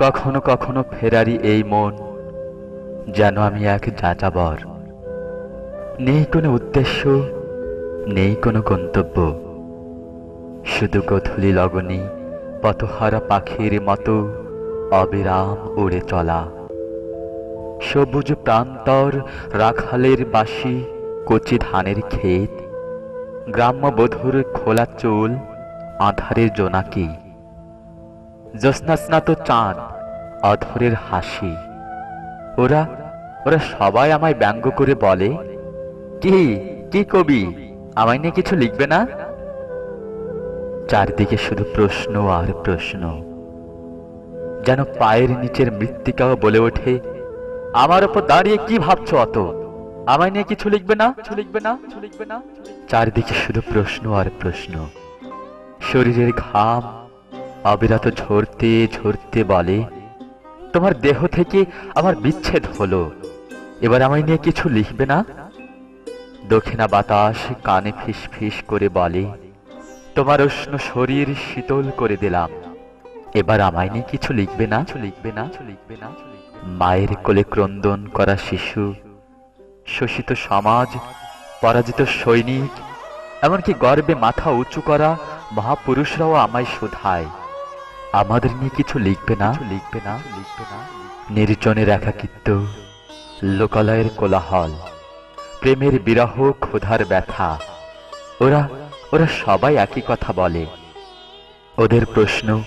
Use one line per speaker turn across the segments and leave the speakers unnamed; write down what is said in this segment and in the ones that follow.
কখনো কখনো ফেরারি এই মন, যেন আমি এক যাযাবর। নেই কোনো উদ্দেশ্য, নেই কোনো গন্তব্য। শুধু গধূলি লগনে, পথহারা পাখির মতো অবিরাম উড়ে চলা। সবুজ প্রান্তর রাখালের বাসি, কচি ধানের ক্ষেত, গ্রাম্য বধুর খোলা চুল, আধারের জোনাকি। জ্যোৎস্নাস্নাত চাঁদ, অধরের হাসি। ওরা ওরা সবাই আমায় ব্যঙ্গ করে বলে, কি কি কবি? আমায় নিয়ে কিছু লিখবে না? চারদিকে শুধু প্রশ্ন আর প্রশ্ন। যেন পায়ের নিচের মৃত্তিকাও বলে ওঠে, আমার ওপর দাঁড়িয়ে কি ভাবছ অত? আমায় নিয়ে কিছু লিখবে না? লিখবে না লিখবে না চারদিকে শুধু প্রশ্ন আর প্রশ্ন। শরীরের ঘাম অবিরত ঝরতে ঝরতে বলে তোমার দেহ থেকে আমার বিচ্ছেদ হলো। এবার আমায় নিয়ে কিছু লিখবে না? দক্ষিণা বাতাস কানে ফিস ফিস করে বলে তোমার উষ্ণ শরীর শীতল করে দিলাম। এবার আমায় নিয়ে কিছু লিখবে না? লিখবে না লিখবে না। মায়ের কোলে ক্রন্দন করা শিশু শোষিত সমাজ পরাজিত সৈনিক এমনকি গর্বে মাথা উঁচু করা মহাপুরুষরাও আমায় শোধায়। আমাদের নিয়ে কিছু লিখবে না? লিখবে না লিখবে না। নির্জনের একাকিত্ব লোকালয়ের কোলাহল প্রেমের বিরহ ক্ষুধার ব্যথা। ওরা ওরা সবাই একই কথা বলে। ওদের প্রশ্ন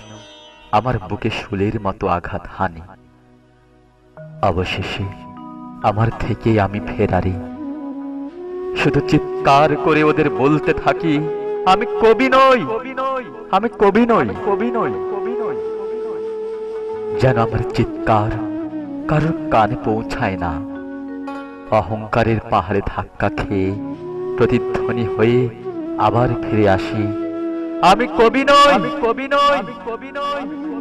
আমার বুকে শুলের মতো আঘাত হানে। অবশেষে আমার থেকে আমি ফেরারি। শুধু চিৎকার করে ওদের বলতে থাকি আমি কবি নই। কবি নই। আমি কবি নই। কবি নই কবি নই। যেন আমার চিৎকার কারোর কানে পৌঁছায় না। অহংকারের পাহাড়ে ধাক্কা খেয়ে প্রতিধ্বনি হয়ে আবার ফিরে আসি। আমি কবি আমি কবি নই কবি নই।